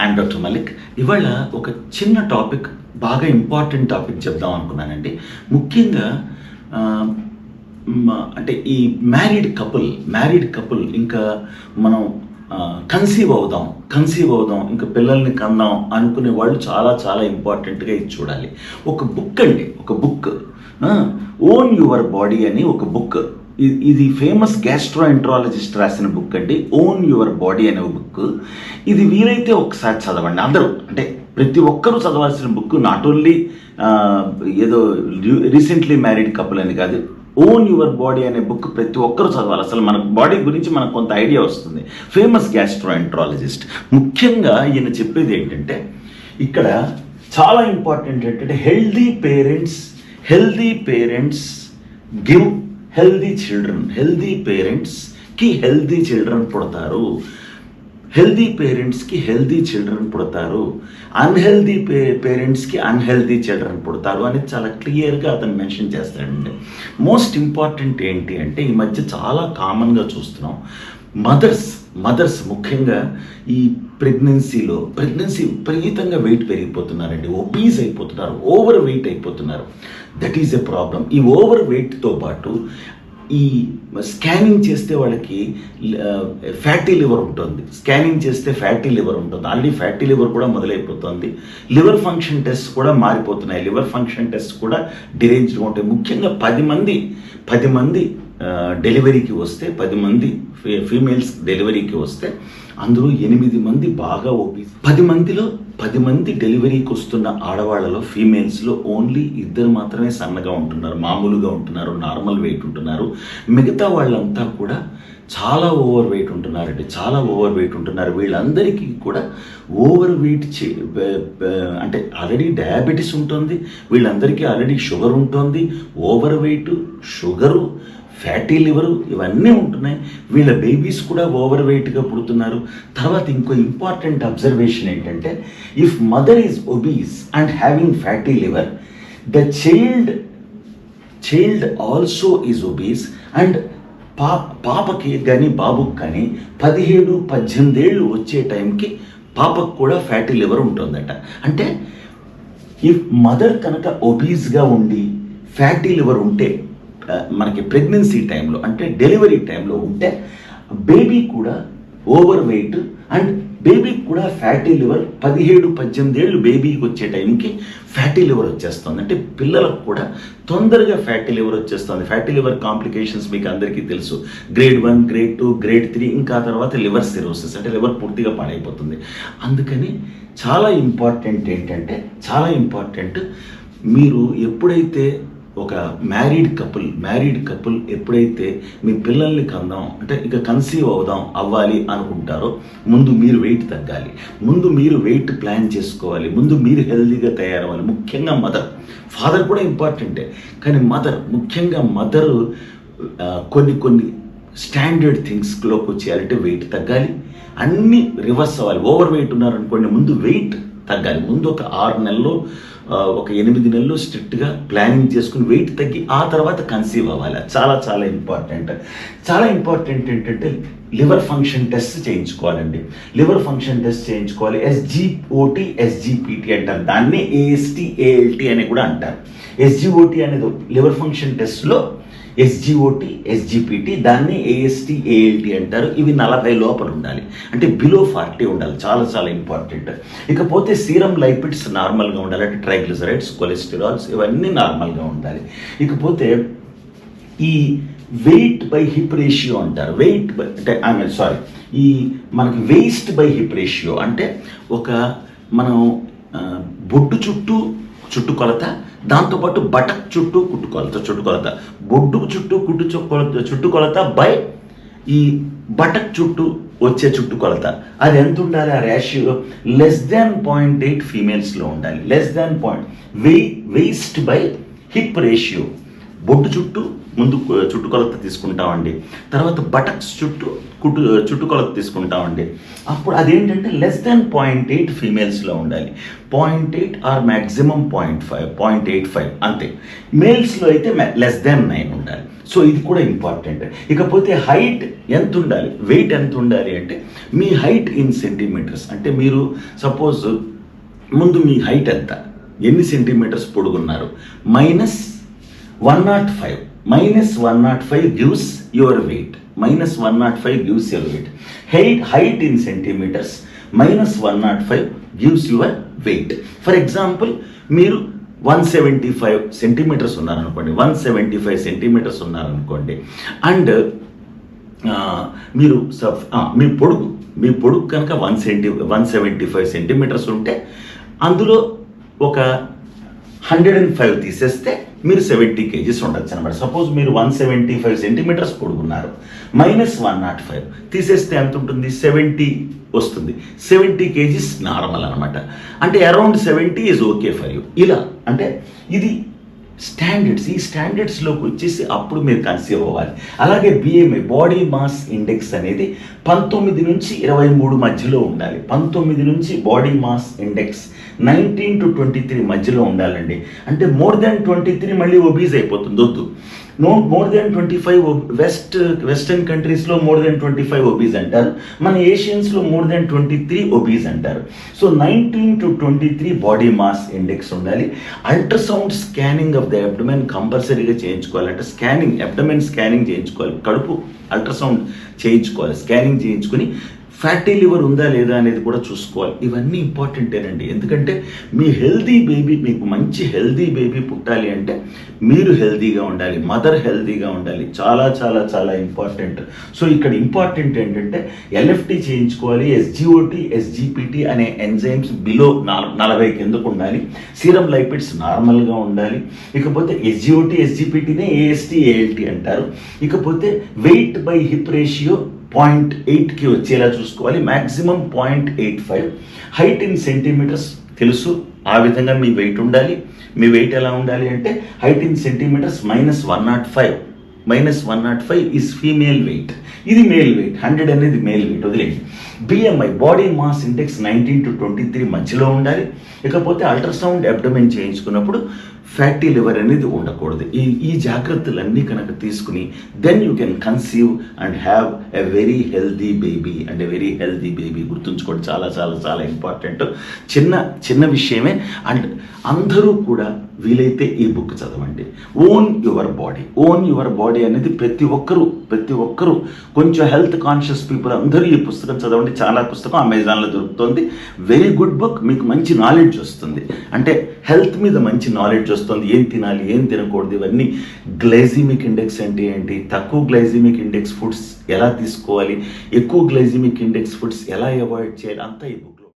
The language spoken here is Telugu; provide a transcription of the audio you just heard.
అండ్ డాక్టర్ మలిక్ ఇవాళ ఒక చిన్న టాపిక్ బాగా ఇంపార్టెంట్ టాపిక్ చెప్దాం అనుకున్నానండి. ముఖ్యంగా అంటే ఈ మ్యారీడ్ కపుల్ మ్యారీడ్ కపుల్ ఇంకా మనం కన్సీవ్ అవుదాం కన్సీవ్ అవుదాం ఇంకా పిల్లల్ని కందాం అనుకునే వాళ్ళు చాలా చాలా ఇంపార్టెంట్గా ఇది చూడాలి. ఒక బుక్ అండి ఒక బుక్ ఓన్ యువర్ బాడీ అని ఒక బుక్ ఇది ఫేమస్ గ్యాస్ట్రోఎంట్రాలజిస్ట్ రాసిన బుక్ అండి. ఓన్ యువర్ బాడీ అనే బుక్ ఇది వీలైతే ఒకసారి చదవండి. అందరూ అంటే ప్రతి ఒక్కరూ చదవాల్సిన బుక్ నాట్ ఓన్లీ ఏదో రీసెంట్లీ మ్యారీడ్ కపుల్ అని కాదు. ఓన్ యువర్ బాడీ అనే బుక్ ప్రతి ఒక్కరూ చదవాలి. అసలు మన బాడీ గురించి మనకు కొంత ఐడియా వస్తుంది. ఫేమస్ గ్యాస్ట్రోఎంట్రాలజిస్ట్ ముఖ్యంగా ఈయన చెప్పేది ఏంటంటే ఇక్కడ చాలా ఇంపార్టెంట్ ఏంటంటే healthy parents healthy parents give healthy children healthy పేరెంట్స్కి హెల్దీ చిల్డ్రన్ పుడతారు. హెల్దీ పేరెంట్స్కి హెల్దీ చిల్డ్రన్ పుడతారు. అన్హెల్దీ పే పేరెంట్స్కి అన్హెల్దీ చిల్డ్రన్ పుడతారు అని చాలా క్లియర్గా అతను మెన్షన్ చేస్తాడండి. మోస్ట్ ఇంపార్టెంట్ ఏంటి అంటే ఈ మధ్య చాలా కామన్గా చూస్తున్నాం. మదర్స్ మదర్స్ ముఖ్యంగా ఈ ప్రెగ్నెన్సీలో ప్రెగ్నెన్సీ విపరీతంగా వెయిట్ పెరిగిపోతున్నారండి. ఒబీస్ అయిపోతున్నారు. ఓవర్ వెయిట్ అయిపోతున్నారు. దట్ ఈజ్ ఎ ప్రాబ్లం ఈ ఓవర్ వెయిట్తో పాటు ఈ స్కానింగ్ చేస్తే వాళ్ళకి ఫ్యాటీ లివర్ ఉంటుంది. స్కానింగ్ చేస్తే ఫ్యాటీ లివర్ ఉంటుంది. ఆల్రెడీ ఫ్యాటీ లివర్ కూడా మొదలైపోతుంది. లివర్ ఫంక్షన్ టెస్ట్ కూడా మారిపోతున్నాయి. లివర్ ఫంక్షన్ టెస్ట్ కూడా డిరేంజ్గా ఉంటాయి. ముఖ్యంగా పది మంది పది మంది డెలివరీకి వస్తే పది మంది ఫీ- ఫీమేల్స్ డెలివరీకి వస్తే అందులో ఎనిమిది మంది బాగా ఓపీ పది మందిలో పది మంది డెలివరీకి వస్తున్న ఆడవాళ్ళలో ఫీమేల్స్లో ఓన్లీ ఇద్దరు మాత్రమే సన్నగా ఉంటున్నారు మామూలుగా ఉంటున్నారు నార్మల్ వెయిట్ ఉంటున్నారు. మిగతా వాళ్ళంతా కూడా చాలా ఓవర్ వెయిట్ ఉంటున్నారండి చాలా ఓవర్ వెయిట్ ఉంటున్నారు. వీళ్ళందరికీ కూడా ఓవర్ వెయిట్ చే అంటే ఆల్రెడీ డయాబెటీస్ ఉంటుంది వీళ్ళందరికీ ఆల్రెడీ షుగర్ ఉంటుంది. Overweight sugar fatty liver ఇవన్నీ ఉంటున్నాయి. వీళ్ళ బేబీస్ కూడా ఓవర్ వెయిట్గా పుడుతున్నారు. తర్వాత ఇంకో ఇంపార్టెంట్ అబ్జర్వేషన్ ఏంటంటే if mother is obese and having fatty liver the child child also is obese and పా పాపకి కానీ బాబుకి కానీ పదిహేడు పద్దెనిమిది ఏళ్ళు వచ్చే టైంకి పాపకు కూడా ఫ్యాటీ లివర్ ఉంటుందట. అంటే ఇఫ్ మదర్ కనుక ఒబీస్గా ఉండి ఫ్యాటీ లివర్ ఉంటే మనకి ప్రెగ్నెన్సీ టైంలో అంటే డెలివరీ టైంలో ఉంటే బేబీ కూడా ఓవర్ వెయిట్ అండ్ బేబీకి కూడా ఫ్యాటీ లివర్ పదిహేడు పద్దెనిమిది ఏళ్ళు బేబీకి వచ్చే టైంకి ఫ్యాటీ లివర్ వచ్చేస్తుంది. అంటే పిల్లలకు కూడా తొందరగా ఫ్యాటీ లివర్ వచ్చేస్తుంది. ఫ్యాటీ లివర్ కాంప్లికేషన్స్ మీకు అందరికీ తెలుసు. Grade one grade two grade three ఇంకా తర్వాత లివర్ సిరోసిస్ అంటే లివర్ పూర్తిగా పాడైపోతుంది. అందుకని చాలా ఇంపార్టెంట్ ఏంటంటే చాలా ఇంపార్టెంట్ మీరు ఎప్పుడైతే ఒక మ్యారీడ్ కపుల్ మ్యారీడ్ కపుల్ ఎప్పుడైతే మీ పిల్లల్ని కందాం అంటే ఇక కన్సీవ్ అవుదాం అవ్వాలి అనుకుంటారో ముందు మీరు వెయిట్ తగ్గాలి. ముందు మీరు వెయిట్ ప్లాన్ చేసుకోవాలి. ముందు మీరు హెల్తీగా తయారవ్వాలి. ముఖ్యంగా మదర్ ఫాదర్ కూడా ఇంపార్టెంటే కానీ మదర్ ముఖ్యంగా మదర్ కొన్ని కొన్ని స్టాండర్డ్ థింగ్స్లోకి వచ్చేయాలంటే వెయిట్ తగ్గాలి. అన్నీ రివర్స్ అవ్వాలి. ఓవర్ వెయిట్ ఉన్నారనుకోండి ముందు వెయిట్ తగ్గాలి. ముందు ఒక ఆరు నెలలు ఒక ఎనిమిది నెలలు స్ట్రిక్ట్గా ప్లానింగ్ చేసుకుని వెయిట్ తగ్గి ఆ తర్వాత కన్సీవ్ అవ్వాలి. చాలా చాలా ఇంపార్టెంట్. చాలా ఇంపార్టెంట్ ఏంటంటే లివర్ ఫంక్షన్ టెస్ట్ చేయించుకోవాలండి. లివర్ ఫంక్షన్ టెస్ట్ చేయించుకోవాలి. ఎస్జిఓటి ఎస్జిపిటి అంటారు. దాన్ని ఏఎస్టి ఏఎల్టీ అని కూడా అంటారు. ఎస్జిఓటి అనేది లివర్ ఫంక్షన్ టెస్ట్లో ఎస్జిఓటి ఎస్జిపిటి దాన్ని ఏఎస్టి ఏఎల్టి అంటారు. ఇవి నలభై లోపల ఉండాలి. అంటే బిలో ఫార్టీ ఉండాలి. చాలా చాలా ఇంపార్టెంట్ ఇకపోతే సీరం లైపిడ్స్ నార్మల్గా ఉండాలి. అంటే ట్రైగ్లిసరైడ్స్ కొలెస్టిరాల్స్ ఇవన్నీ నార్మల్గా ఉండాలి. ఇకపోతే ఈ వెయిట్ బై హిప్ రేషియో అంటారు. వెయిట్ బై అంటే ఐ మీన్ సారీ ఈ మనకి వేస్ట్ బై హిప్ రేషియో అంటే ఒక మనం బొడ్డు చుట్టూ చుట్టుకొలత దాంతోపాటు బటక్ చుట్టూ కుట్టుకొలత చుట్టుకొలత బొడ్డు చుట్టూ కుట్టు చుట్టుకొలత చుట్టుకొలత బై ఈ బటక్ చుట్టూ వచ్చే చుట్టుకొలత అది ఎంత ఉండాలి? ఆ ratio less than point eight ఫీమేల్స్లో ఉండాలి. లెస్ దాన్ పాయింట్ వెయి వేస్ట్ బై హిప్ రేషియో బొడ్డు చుట్టూ ముందు చుట్టుకొలత తీసుకుంటామండి. తర్వాత బటక్స్ చుట్టూ కుట్టు చుట్టుకొలత తీసుకుంటామండి. అప్పుడు అదేంటంటే లెస్ దాన్ పాయింట్ ఎయిట్ ఫీమేల్స్లో ఉండాలి. Point eight or maximum point five point eight five అంతే. మేల్స్లో అయితే లెస్ దాన్ నైన్ ఉండాలి. సో ఇది కూడా ఇంపార్టెంట్ ఇకపోతే హైట్ ఎంత ఉండాలి? వెయిట్ ఎంత ఉండాలి అంటే మీ హైట్ ఇన్ సెంటీమీటర్స్ అంటే మీరు సపోజ్ ముందు మీ హైట్ ఎంత? ఎన్ని centimetres పొడుగున్నారు? Minus one naught five minus one naught five gives your weight minus one naught five gives your weight height height in centimetres minus one naught five gives your weight for example మీరు వన్ సెవెంటీ ఫైవ్ సెంటీమీటర్స్ ఉన్నారనుకోండి. వన్ సెవెంటీ ఫైవ్ సెంటీమీటర్స్ ఉన్నారనుకోండి. అండ్ మీరు సఫ్- మీ పొడుగు మీ పొడుగు కనుక వన్ సెంటీ వన్ సెవెంటీ ఫైవ్ సెంటీమీటర్స్ ఉంటే అందులో ఒక హండ్రెడ్ అండ్ ఫైవ్ తీసేస్తే మీరు సెవెంటీ కేజీస్ ఉండొచ్చు అనమాట సపోజ్ మీరు వన్ సెవెంటీ ఫైవ్ సెంటీమీటర్స్ పొడుగున్నారు మైనస్ వన్ నాట్ ఫైవ్ తీసేస్తే ఎంత ఉంటుంది సెవెంటీ వస్తుంది. సెవెంటీ కేజీస్ నార్మల్ అనమాట అంటే around seventy is okay for you. ఇలా అంటే ఇది స్టాండర్డ్స్ ఈ స్టాండర్డ్స్లోకి వచ్చేసి అప్పుడు మీరు కన్సీవ్ అవ్వాలి. అలాగే బిఎంఐ బాడీ మాస్ ఇండెక్స్ అనేది పంతొమ్మిది నుంచి ఇరవై మూడు మధ్యలో ఉండాలి. పంతొమ్మిది నుంచి body mass index nineteen to twenty three మధ్యలో ఉండాలండి. అంటే మోర్ దెన్ ట్వంటీ త్రీ మళ్ళీ ఒబీజ్ అయిపోతుంది వద్దు. No more then twenty five west western కంట్రీస్లో more then twenty five obese అంటారు. మన ఏషియన్స్లో more then twenty three obese అంటారు. So nineteen to twenty three body mass index ఉండాలి. Ultrasound scanning of the abdomen కంపల్సరీగా చేయించుకోవాలి అంటే స్కానింగ్ అబ్డమెన్ స్కానింగ్ చేయించుకోవాలి. కడుపు అల్ట్రాసౌండ్ చేయించుకోవాలి. స్కానింగ్ చేయించుకుని ఫ్యాటీ లివర్ ఉందా లేదా అనేది కూడా చూసుకోవాలి. ఇవన్నీ ఇంపార్టెంటేనండి ఎందుకంటే మీ హెల్దీ బేబీ మీకు మంచి హెల్దీ బేబీ పుట్టాలి అంటే మీరు హెల్దీగా ఉండాలి మదర్ హెల్దీగా ఉండాలి. చాలా చాలా చాలా ఇంపార్టెంట్. సో ఇక్కడ ఇంపార్టెంట్ ఏంటంటే ఎల్ఎఫ్టి చేయించుకోవాలి ఎస్జిఓటి ఎస్జిపిటి అనే ఎంజైమ్స్ బిలో నలభై కిందకు ఉండాలి? సీరం లైపిడ్స్ నార్మల్గా ఉండాలి. ఇకపోతే ఎస్జిఓటి ఎస్జిపిటినే ఏఎస్టి ఏఎల్టి అంటారు. ఇకపోతే weight by hip ratio point ఎయిట్కి వచ్చేలా చూసుకోవాలి. Maximum point eight five height in centimetres తెలుసు. ఆ విధంగా మీ వెయిట్ ఉండాలి. మీ వెయిట్ ఎలా ఉండాలి అంటే height in centimetres minus one naught five minus one naught five is female weight ఇది మేల్ వెయిట్ హండ్రెడ్ అనేది మేల్ వెయిట్ వదిలేండి BMI body mass index nineteen to twenty three మధ్యలో ఉండాలి. ఇకపోతే అల్ట్రాసౌండ్ అబ్డమెన్ చేయించుకున్నప్పుడు ఫ్యాటీ లివర్ అనేది ఉండకూడదు. ఈ ఈ జాగ్రత్తలన్నీ కనుక తీసుకుని then you can conceive and have a very healthy baby and a very healthy baby గుర్తుంచుకోండి. చాలా చాలా చాలా ఇంపార్టెంట్ చిన్న చిన్న విషయమే. అండ్ అందరూ కూడా వీలైతే ఈ బుక్ చదవండి. Own your body own your body అనేది ప్రతి ఒక్కరూ ప్రతి ఒక్కరూ కొంచెం హెల్త్ కాన్షియస్ పీపుల్ అందరూ ఈ పుస్తకం చదవండి. చాలా పుస్తకం అమెజాన్లో దొరుకుతుంది. వెరీ గుడ్ బుక్ మీకు మంచి నాలెడ్జ్ వస్తుంది. అంటే హెల్త్ మీద మంచి నాలెడ్జ్ వస్తుంది. ఏం తినాలి ఏం తినకూడదు ఇవన్నీ గ్లైజిమిక్ ఇండెక్స్ అంటే ఏంటి? తక్కువ గ్లైజిమిక్ ఇండెక్స్ ఫుడ్స్ ఎలా తీసుకోవాలి? ఎక్కువ గ్లైజిమిక్ ఇండెక్స్ ఫుడ్స్ ఎలా అవాయిడ్ చేయాలి? అంతా ఈ బుక్